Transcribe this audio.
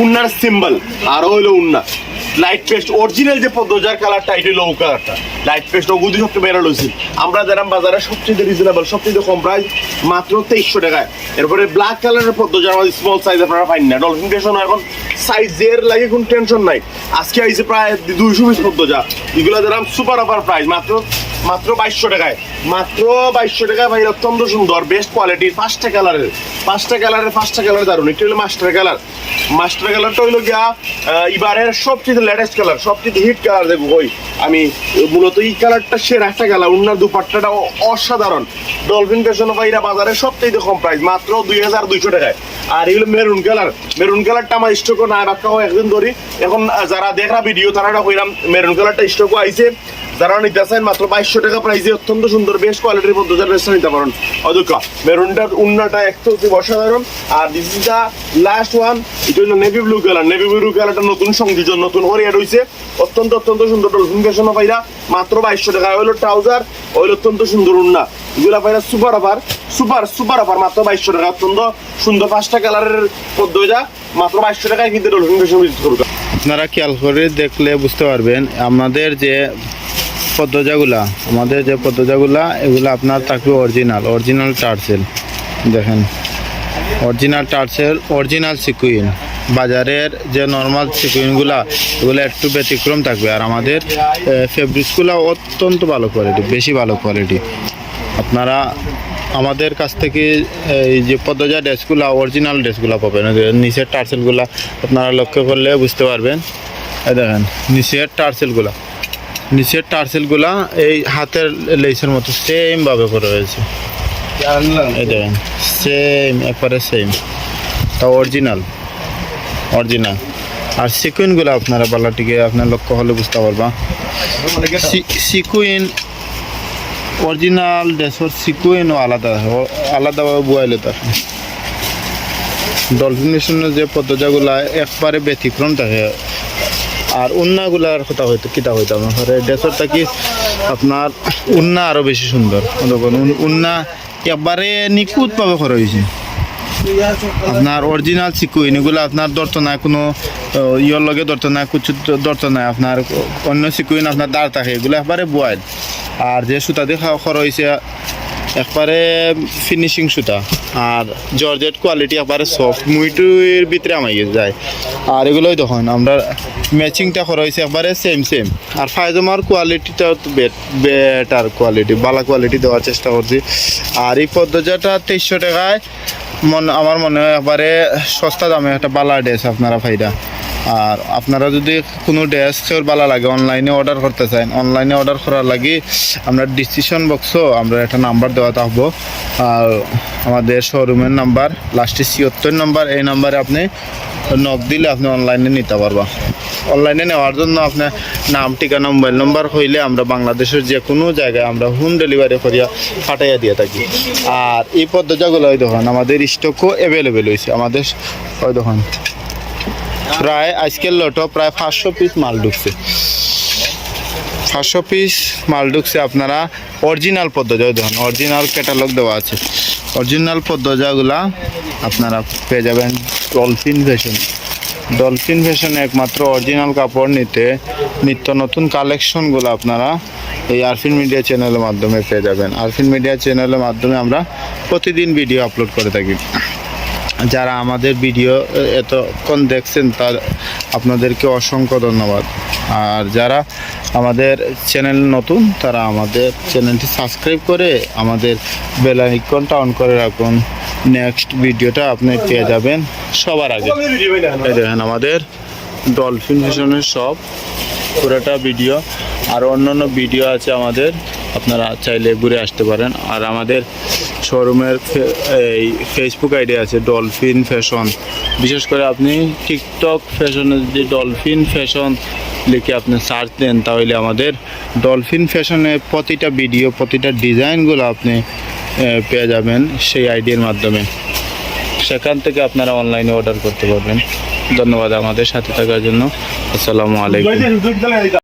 উন্নার symbol আর হইল উন্না light paste original যে পদ্মজার কালারটা এটা হলো ও কালারটা লাইট পেস্ট ওগুলি সবচেয়ে বেরো লইছি আমরা যারা বাজারে সবচেয়ে রিজনেবল সবচেয়ে কম প্রাইস মাত্র তেইশশো টাকায়। এরপরে ব্ল্যাক কালারের পদ্মজার আমাদের স্মল সাইজ আপনারা পাইন না। ডলফিন টেশন এখন সাইজের লাগে কোনো টেনশন নাই। আজকে আইছে প্রায় দুইশো পিস পদ্মজা এগুলো দিলাম সুপার অফার প্রাইস মাত্র মাত্র বাইশশো টাকায়। মাত্র বাইশশো টাকায় ভাই অত্যন্ত সুন্দর বেস্ট কোয়ালিটির পাঁচটা কালারের পাঁচটা কালারের পাঁচটা কালার দারুণ এটা হলো মাস্টার কালার মাস্টার কালারটা হইল গিয়া এবারের সবচেয়ে লেটেস্ট কালার সবচেয়ে হিট কালার ওই আমি মূলত এই কালারটা একটা কালার দুপাট্টাটা অসাধারণ। ডলফিন ফ্যাশন বাজারে সবচেয়ে কম প্রাইস মাত্র দুই হাজার দুইশো টাকায়। আর এগুলো মেরুন কালার মেরুন কালারটা আমার নাই রাখা হয় একদিন এখন যারা দেখা ভিডিও মেরুন কালারটা আইছে। যারা নিতে মাত্র বাইশশো টাকা প্রাইসে অত্যন্ত সুন্দর, বেশ কোয়ালিটির মধ্যে যারা বেশ নিতে পারেন। অদুকা মেরুনটার উন্নাটা একটু অসাধারণ। আর this is the last one navy blue colour navy blue কালারটা নতুন সংযোজন, নতুন হরিয়া রয়েছে অত্যন্ত অত্যন্ত সুন্দর ডলফিন ফ্যাশন পাইরা মাত্র বাইশশো টাকা। হইল ট্রাউজার, হইল অত্যন্ত সুন্দর উন্না এগুলা পাইরা super offer, super super offer, মাত্র বাইশশো টাকা। অত্যন্ত সুন্দর পাঁচটা কালারের পদ্মজা মাত্র বাইশশো টাকায় কিন্তু ডলফিন ফ্যাশন করবে। আপনারা খেয়াল করে দেখলে বুঝতে পারবেন, আমাদের যে পদ্মজাগুলা, আমাদের যে পদ্মজাগুলা, এগুলো আপনার থাকবে অরিজিনাল অরিজিনাল টার্সেল। দেখেন অরিজিনাল টার্সেল অরিজিনাল সিকুইন বাজারের যে নর্মাল সিকুইনগুলা এগুলো একটু ব্যতিক্রম থাকবে। আর আমাদের ফেব্রিক্সগুলো অত্যন্ত ভালো কোয়ালিটি বেশি ভালো কোয়ালিটি আপনারা আমাদের কাছ থেকে এই যে পদ্মজা ড্রেসগুলো অরিজিনাল ড্রেসগুলো পাবেন। নিচের টার্সেলগুলো আপনারা লক্ষ্য করলে বুঝতে পারবেন। দেখেন, নিচের টার্সেলগুলো নিচের টার্সেলগুলা এই হাতের লেসের মতো সেমভাবে করে রয়েছে। এই দেখেন সেম একবারে সেম তা অরিজিনাল অরিজিনাল আর সিকুইনগুলো আপনারা বালাটিকে আপনার লক্ষ্য হলে বুঝতে পারবা। সিকুইন অরিজিনাল ড্রেসর সিকুইনও আলাদা আলাদাভাবে বুয়াইলে তার ডলফিন মিশনের যে পদ্ধতিগুলা একবারে ব্যতিক্রম থাকে, আর উন্নাগুলার কথা হয়তো কিতা হইতো আমার ড্রেসরটা কি আপনার উন্না আরও বেশি সুন্দর। উন্না একবারে নিখুঁতভাবে করা হয়েছে। আপনার অরিজিনাল সিকুইন এগুলো আপনার ধরতো না, কোনো ইয়র লগে ধরতো না, কিছু ধরতো না, আপনার অন্য সিকুইন আপনার দাঁড় থাকে, এগুলো একবারে বয়েল। আর যে সুতা দিয়ে খরা হয়েছে একবারে ফিনিশিং সুতা। আর জর্জেট কোয়ালিটি একবারে সফট মুইটুর ভিতরে আমাই যায়। আর এগুলোই তখন আমরা ম্যাচিংটা করা হয়েছে একবারে সেম সেম আর ফায়জামার কোয়ালিটিটা বেটার কোয়ালিটি ভালো কোয়ালিটি দেওয়ার চেষ্টা করছি। আর এই পদ্ধতিটা তেইশশো টাকায় মন আমার মনে হয় এবারে সস্তা দামে একটা বালা ড্রেস আপনারা ফাইদা আর আপনারা যদি কোনো ড্রেস বালা লাগে অনলাইনে অর্ডার করতে চান অনলাইনে অর্ডার করার লাগে আমরা ডিসিশন বক্সও আমরা একটা নাম্বার দেওয়া থাকব আর আমাদের শোরুমের নাম্বার লাস্টে ছিয়ত্তর নাম্বার এই নাম্বারে আপনি নক দিলে আপনি অনলাইনে নিতে পারবা। অনলাইনে নেওয়ার জন্য আপনার নাম, ঠিকানা মোবাইল নম্বর হইলে আমরা বাংলাদেশের যে কোনো জায়গায় আমরা হোম ডেলিভারি করিয়া পাঠাইয়া দিয়ে থাকি। আর এই পদ্ধতিগুলো ওই দেখুন, আমাদের স্টকও অ্যাভেলেবেল হয়েছে আমাদের ওই দেখুন। প্রায় আজকের লটো প্রায় পাঁচশো পিস মাল ঢুকছে। পাঁচশো পিস মাল ঢুকছে আপনারা অরিজিনাল ওই দেখুন অরিজিনাল ক্যাটালগ দেওয়া আছে। অরিজিনাল পদ্ধতিগুলা আপনারা পেয়ে যাবেন ডলফিন ফ্যাশন ডলফিন ফ্যাশনে একমাত্র অরিজিনাল কাপড় নিতে নিত্য নতুন কালেকশনগুলো আপনারা এই আরফিন মিডিয়া চ্যানেলের মাধ্যমে পেয়ে যাবেন। আরফিন মিডিয়া চ্যানেলের মাধ্যমে আমরা প্রতিদিন ভিডিও আপলোড করে থাকি। যারা আমাদের ভিডিও এতক্ষণ দেখছেন, তার আপনাদেরকে অসংখ্য ধন্যবাদ। আর যারা আমাদের চ্যানেল নতুন, তারা আমাদের চ্যানেলটি সাবস্ক্রাইব করে আমাদের বেল আইকনটা অন করে রাখুন। নেক্সট ভিডিওটা আপনি পেয়ে যাবেন সবার আগে। দেখেন আমাদের ডলফিন ফিশনের সব পুরোটা ভিডিও। আর অন্যান্য ভিডিও আছে আমাদের, আপনারা চাইলে ঘুরে আসতে পারেন। আর আমাদের শোরুমের এই ফেসবুক আইডি আছে ডলফিন ফ্যাশন বিশেষ করে আপনি টিকটক ফ্যাশনের যে ডলফিন ফ্যাশন লিখে আপনি সার্চ দেন, তাহলে আমাদের ডলফিন ফ্যাশনে প্রতিটা ভিডিও প্রতিটা ডিজাইনগুলো আপনি পেয়ে যাবেন সেই আইডির মাধ্যমে। সেখান থেকে আপনারা অনলাইনে অর্ডার করতে পারবেন। ধন্যবাদ আমাদের সাথে থাকার জন্য। আসসালামু আলাইকুম।